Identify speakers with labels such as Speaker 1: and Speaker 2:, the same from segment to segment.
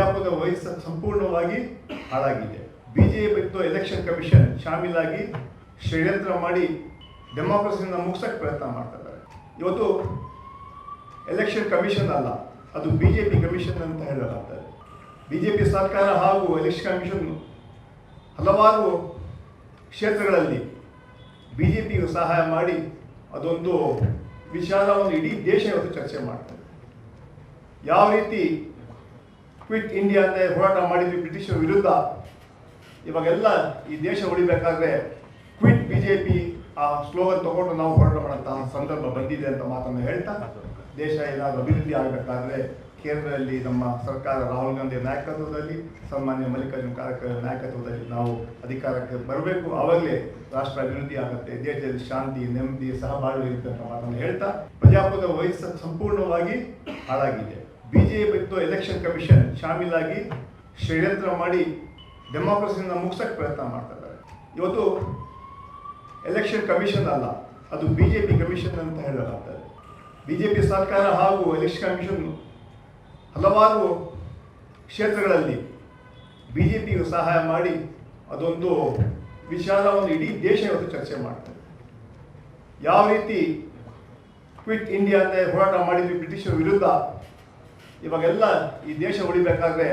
Speaker 1: ಪ್ರಜಾಪ್ರಭುತ್ವ ವಹಿಸ ಸಂಪೂರ್ಣವಾಗಿ ಹಾಳಾಗಿದೆ. ಬಿಜೆಪಿ ಮತ್ತು ಎಲೆಕ್ಷನ್ ಕಮಿಷನ್ ಶಾಮೀಲಾಗಿ ಷಡ್ಯಂತ್ರ ಮಾಡಿ ಡೆಮಾಕ್ರಸಿನ ಮುಗಿಸೋಕ್ಕೆ ಪ್ರಯತ್ನ ಮಾಡ್ತಾ ಇವತ್ತು ಎಲೆಕ್ಷನ್ ಕಮಿಷನ್ ಅಲ್ಲ, ಅದು ಬಿ ಜೆ ಪಿ ಕಮಿಷನ್ ಅಂತ ಹೇಳಲಾಗ್ತದೆ ಬಿ ಜೆ ಪಿ ಸರ್ಕಾರ ಹಾಗೂ ಎಲೆಕ್ಷನ್ ಕಮಿಷನ್ ಹಲವಾರು ಕ್ಷೇತ್ರಗಳಲ್ಲಿ ಬಿ ಜೆ ಪಿಗೆ ಸಹಾಯ ಮಾಡಿ ಅದೊಂದು ವಿಚಾರವನ್ನು ಇಡೀ ದೇಶ ಇವತ್ತು ಚರ್ಚೆ ಮಾಡ್ತದೆ ಯಾವ ರೀತಿ ಕ್ವಿಟ್ ಇಂಡಿಯಾ ಅಂತ ಹೋರಾಟ ಮಾಡಿದ್ವಿ ಬ್ರಿಟಿಷರ ವಿರುದ್ಧ. ಇವಾಗೆಲ್ಲ ಈ ದೇಶ ಉಳಿಬೇಕಾದ್ರೆ ಕ್ವಿಟ್ ಬಿ ಜೆ ಪಿ ಆ ಸ್ಲೋಗನ್ ತಗೊಂಡು ನಾವು ಹೋರಾಟ ಮಾಡೋಂತಹ ಸಂದರ್ಭ ಬಂದಿದೆ ಅಂತ ಮಾತನ್ನು ಹೇಳ್ತಾ, ದೇಶ ಏನಾದರೂ ಅಭಿವೃದ್ಧಿ ಆಗಬೇಕಾದ್ರೆ ಕೇಂದ್ರದಲ್ಲಿ ನಮ್ಮ ಸರ್ಕಾರ ರಾಹುಲ್ ಗಾಂಧಿ ನಾಯಕತ್ವದಲ್ಲಿ, ಸನ್ಮಾನ್ಯ ಮಲ್ಲಿಕಾರ್ಜುನ ಖರ್ಗೆ ನಾಯಕತ್ವದಲ್ಲಿ ನಾವು ಅಧಿಕಾರಕ್ಕೆ ಬರಬೇಕು. ಆವಾಗಲೇ ರಾಷ್ಟ್ರ ಅಭಿವೃದ್ಧಿ ಆಗುತ್ತೆ, ದೇಶದಲ್ಲಿ ಶಾಂತಿ, ನೆಮ್ಮದಿ, ಸಹಬಾಳ್ವೆ ಇರುತ್ತೆ ಅಂತ ಮಾತನ್ನು ಹೇಳ್ತಾ, ಪ್ರಜಾಪ್ರಭುತ್ವ ವಹಿಸ ಸಂಪೂರ್ಣವಾಗಿ ಹಾಳಾಗಿದೆ. ಬಿಜೆಪಿ ಮತ್ತು ಎಲೆಕ್ಷನ್ ಕಮಿಷನ್ ಶಾಮೀಲಾಗಿ ಷಡ್ಯಂತ್ರ ಮಾಡಿ ಡೆಮಾಕ್ರಸಿನ ಮುಗಿಸೋಕ್ಕೆ ಪ್ರಯತ್ನ ಮಾಡ್ತಾ ಇದ್ದಾರೆ. ಇವತ್ತು ಎಲೆಕ್ಷನ್ ಕಮಿಷನ್ ಅಲ್ಲ, ಅದು ಬಿ ಜೆ ಪಿ ಕಮಿಷನ್ ಅಂತ ಹೇಳಲಾಗ್ತದೆ ಬಿ ಜೆ ಪಿ ಸರ್ಕಾರ ಹಾಗೂ ಎಲೆಕ್ಷನ್ ಕಮಿಷನ್ ಹಲವಾರು ಕ್ಷೇತ್ರಗಳಲ್ಲಿ ಬಿ ಜೆ ಪಿಗೆ ಸಹಾಯ ಮಾಡಿ ಅದೊಂದು ವಿಚಾರವನ್ನು ಇಡೀ ದೇಶ ಇವತ್ತು ಚರ್ಚೆ ಮಾಡ್ತದೆ ಯಾವ ರೀತಿ ಕ್ವಿಟ್ ಇಂಡಿಯಾ ಅಂತ ಹೋರಾಟ ಮಾಡಿದ್ವಿ ಬ್ರಿಟಿಷರ ವಿರುದ್ಧ ಇವಾಗೆಲ್ಲ ಈ ದೇಶ ಉಳಿಬೇಕಾದ್ರೆ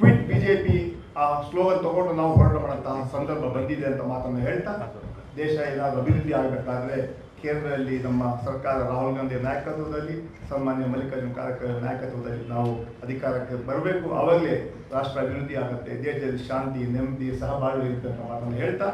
Speaker 1: ಕ್ವಿಟ್ ಬಿ ಜೆ ಪಿ ಆ ಸ್ಲೋಗನ್ ತಗೊಂಡು ನಾವು ಹೋರಾಟ ಮಾಡೋಂತಹ ಸಂದರ್ಭ ಬಂದಿದೆ ಅಂತ ಮಾತನ್ನು ಹೇಳ್ತಾ, ದೇಶ ಏನಾದರೂ ಅಭಿವೃದ್ಧಿ ಆಗಬೇಕಾದ್ರೆ ಕೇಂದ್ರದಲ್ಲಿ ನಮ್ಮ ಸರ್ಕಾರ ರಾಹುಲ್ ಗಾಂಧಿ ನಾಯಕತ್ವದಲ್ಲಿ, ಸನ್ಮಾನ್ಯ ಮಲ್ಲಿಕಾರ್ಜುನ ಖಾರ್ಗೆ ನಾಯಕತ್ವದಲ್ಲಿ ನಾವು ಅಧಿಕಾರಕ್ಕೆ ಬರಬೇಕು. ಆವಾಗಲೇ ರಾಷ್ಟ್ರ ಅಭಿವೃದ್ಧಿ ಆಗುತ್ತೆ, ದೇಶದಲ್ಲಿ ಶಾಂತಿ, ನೆಮ್ಮದಿ, ಸಹಬಾಳ್ವೆ ಇರುತ್ತೆ ಅಂತ ಮಾತನ್ನು ಹೇಳ್ತಾ.